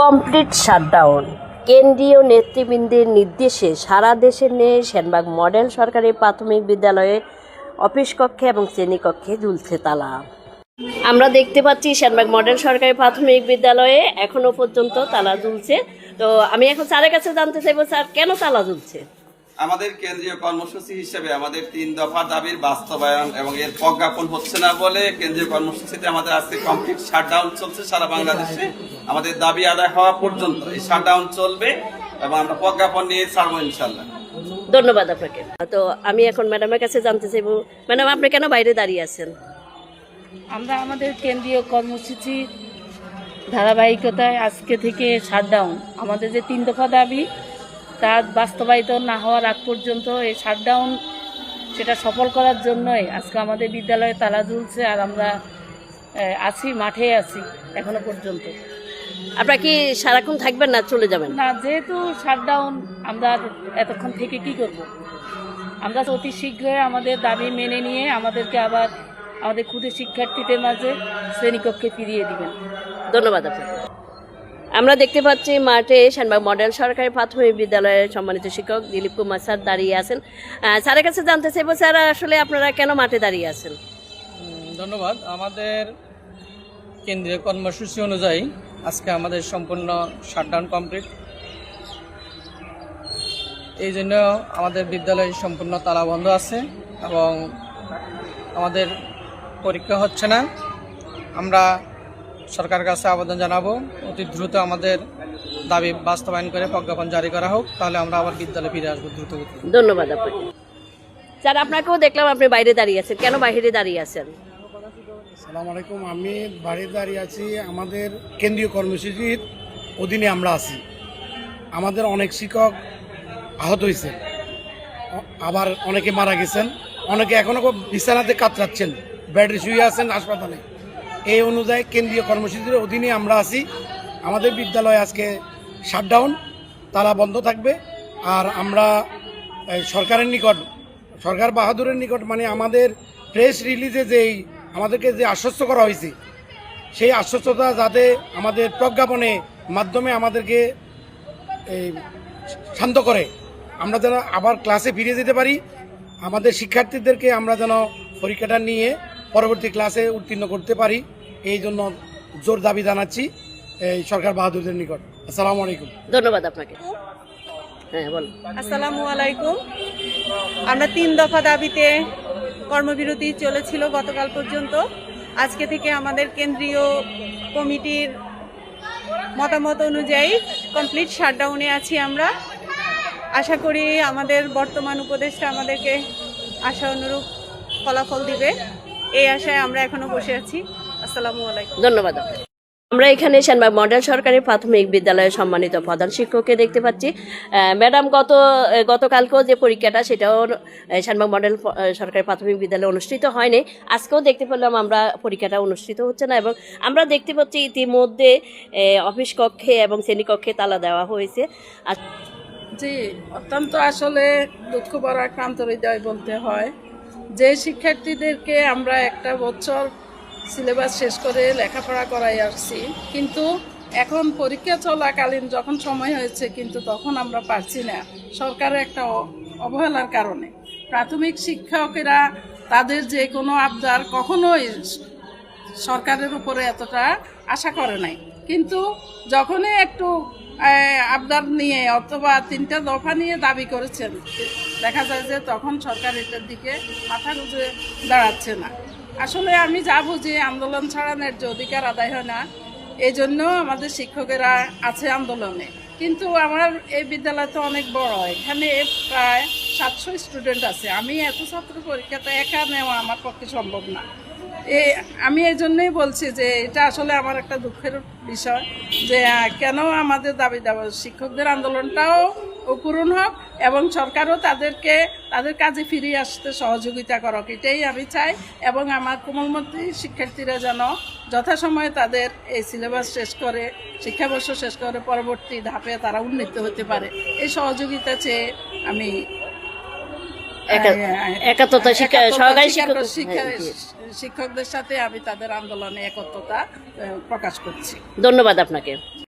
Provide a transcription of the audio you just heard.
Complete shutdown. কেন্দ্রীয় নেতৃবৃন্দের নির্দেশে সারা দেশে নিয়ে সেনবাগ মডেল সরকারি প্রাথমিক বিদ্যালয়ে অফিস কক্ষে এবং শ্রেণীকক্ষে ঝুলছে তালা। আমরা দেখতে পাচ্ছি সেনবাগ মডেল সরকারি প্রাথমিক বিদ্যালয়ে এখনও পর্যন্ত তালা ঝুলছে। তো আমি এখন স্যারের কাছে জানতে চাইব, স্যার, কেন তালা ঝুলছে? আমাদের কেন্দ্রীয় কর্মসূচি হিসেবে আমাদের তিন দফা দাবির বাস্তবায়ন এবং এর প্রজ্ঞাপন হচ্ছে না বলে কেন্দ্রীয় কর্মসূচিতে আমাদের আজকে কমপ্লিট শাটডাউন চলছে সারা বাংলাদেশে। আমাদের দাবি আদায় হওয়া পর্যন্ত এই শাটডাউন চলবে এবং আমরা প্রজ্ঞাপন নিয়ে ছাড়বো ইনশাল্লাহ ধন্যবাদ আপনাকে। তো আমি এখন ম্যাডামের কাছে জানতে চাইব ম্যাডাম আপনি কেন বাইরে দাঁড়িয়ে আছেন? আমরা আমাদের কেন্দ্রীয় কর্মসূচি ধারাবাহিকতায় আজকে থেকে শাটডাউন আমাদের যে তিন দফা দাবি তা বাস্তবায়িত না হওয়ার আগ পর্যন্ত এই শাটডাউন সেটা সফল করার জন্যই আজকে আমাদের বিদ্যালয়ে তালা ঝুলছে আর আমরা আছি মাঠে আছি এখনও পর্যন্ত। আপনারা কি সারাক্ষণ থাকবেন না চলে যাবেন? না যেহেতু শাটডাউন আমরা এতক্ষণ থেকে কি করব? আমরা অতি শীঘ্রই আমাদের দাবি মেনে নিয়ে আমাদেরকে আবার আমাদের ক্ষুদে শিক্ষার্থীদের মাঝে শ্রেণীকক্ষে ফিরিয়ে দিবেন। ধন্যবাদ আপনাকে। আমরা দেখতে পাচ্ছি মাঠে শানবাগ মডেল সরকারি প্রাথমিক বিদ্যালয়ের সম্মানিত শিক্ষক দিলীপ কুমার স্যার দাঁড়িয়ে আছেন। স্যারের কাছে জানতে চাইব, স্যার, আসলে আপনারা কেন মাঠে দাঁড়িয়ে আছেন? ধন্যবাদ। আমাদের কেন্দ্রীয় কর্মসূচি অনুযায়ী আজকে আমাদের সম্পূর্ণ শাটডাউন কমপ্লিট। এই জন্য আমাদের বিদ্যালয় সম্পূর্ণ তালা বন্ধ আছে এবং আমাদের পরীক্ষা হচ্ছে না। আমরা সরকারের কাছে আবেদন জানাব। অতি দ্রুত আমাদের দাবি বাস্তবায়ন করে প্রজ্ঞাপন জারি করা হোক তাহলে আমরা আবার বিদ্যালয়ে ফিরে আসব দ্রুত ধন্যবাদ আপনাকে। স্যার আপনাকেও দেখলাম আপনি বাইরে দাঁড়িয়ে আছেন। কেন বাইরে দাঁড়িয়ে আছেন? সালাম আলাইকুম আমি বাড়ি দাঁড়িয়ে আছি। আমাদের কেন্দ্রীয় কর্মসূচির অধীনে আমরা আছি। আমাদের অনেক শিক্ষক আহত হয়েছে আবার অনেকে মারা গেছেন। অনেকে এখনও বিছানাতে কাতরাচ্ছেন। বেডে শুয়ে আছেন হাসপাতালে। এই অনুযায়ী কেন্দ্রীয় কর্মসূচির অধীনে আমরা আছি। আমাদের বিদ্যালয় আজকে শাটডাউন তালা বন্ধ থাকবে। আর আমরা সরকারের নিকট, সরকার বাহাদুরের নিকট মানে আমাদের প্রেস রিলিজে যেই, আমাদেরকে যে আশ্বস্ত করা হয়েছে, সেই আশ্বস্ততা যাতে আমাদের প্রজ্ঞাপনে মাধ্যমে আমাদেরকে এই শান্ত করে। আমরা যেন আবার ক্লাসে ফিরে যেতে পারি। আমাদের শিক্ষার্থীদেরকে আমরা যেন পরীক্ষাটা নিয়ে পরবর্তী ক্লাসে উত্তীর্ণ করতে পারি। এই জন্য জোর দাবি জানাচ্ছি এই সরকার বাহাদুরদের নিকট। আসসালামু আলাইকুম। ধন্যবাদ আপনাকে। হ্যাঁ বলুন। আসসালামু আলাইকুম। আমরা তিন দফা দাবিতে কর্মবিরতি চলেছিল গতকাল পর্যন্ত। আজকে থেকে আমাদের কেন্দ্রীয় কমিটির মতামত অনুযায়ী কমপ্লিট শাটডাউনে আছি আমরা। আশা করি আমাদের বর্তমান উপদেষ্টা আমাদেরকে আশা অনুরূপ ফলাফল দিবে। এই আশায় আমরা এখনও বসে আছি। আসসালামু আলাইকুম। ধন্যবাদ। আমরা এখানে সেনবাগ মডেল সরকারি প্রাথমিক বিদ্যালয়ের সম্মানিত প্রধান শিক্ষককে দেখতে পাচ্ছি। ম্যাডাম গত গতকালকেও যে পরীক্ষাটা সেটাও আহ, সেনবাগ মডেল সরকারি প্রাথমিক বিদ্যালয়ে অনুষ্ঠিত হয়নি। আজকেও দেখতে পেলাম আমরা পরীক্ষাটা অনুষ্ঠিত হচ্ছে না এবং আমরা দেখতে পাচ্ছি ইতিমধ্যে অফিস কক্ষে এবং শ্রেণীকক্ষে তালা দেওয়া হয়েছে। আর জি অত্যন্ত আসলে দুঃখ বড় আক্রান্ত হৃদয় বলতে হয়। যে শিক্ষার্থীদেরকে আমরা একটা বছর সিলেবাস শেষ করে লেখাপড়া করাই আসছি, কিন্তু এখন পরীক্ষা চলাকালীন যখন সময় হয়েছে, কিন্তু তখন আমরা পারছি না। সরকারের একটা অবহেলার কারণে। প্রাথমিক শিক্ষকেরা তাদের যে কোনো আবদার কখনোই সরকারের উপরে এতটা আশা করে নাই। কিন্তু যখনই একটু আবদার নিয়ে অথবা তিনটা দফা নিয়ে দাবি করেছেন। দেখা যায় যে তখন সরকার এটার দিকে মাথা গুঁজে দাঁড়াচ্ছে না। আসলে আমি যা বুঝি আন্দোলন ছাড়া ন্যায্য অধিকার আদায় হয় না, এই জন্য আমাদের শিক্ষকেরা আছে আন্দোলনে। কিন্তু আমার এই বিদ্যালয় তো অনেক বড়, এখানে প্রায় সাতশো স্টুডেন্ট আছে। আমি এত ছাত্র পরীক্ষাটা একা নেওয়া আমার পক্ষে সম্ভব না। এ, আমি এই জন্যই বলছি যে এটা আসলে আমার একটা দুঃখের বিষয় যে কেন আমাদের দাবি দাবা, শিক্ষকদের আন্দোলনটাও পূরণ হোক এবং সরকারও তাদেরকে, তাদের কাজে ফিরিয়ে আসতে সহযোগিতা করক, এটাই আমি চাই এবং আমার কোমলমতি শিক্ষার্থীরা যেন যথাসময়ে তাদের এই সিলেবাস শেষ করে, শিক্ষাবর্ষ শেষ করে পরবর্তী ধাপে তারা উন্নীত হতে পারে। এই সহযোগিতা চেয়ে আমি একাত্মতা শিক্ষা সহকারী শিক্ষক শিক্ষা- হ্যাঁ, জি। শিক্ষকদের সাথে আমি তাদের আন্দোলনে একত্রতা প্রকাশ করছি। ধন্যবাদ আপনাকে।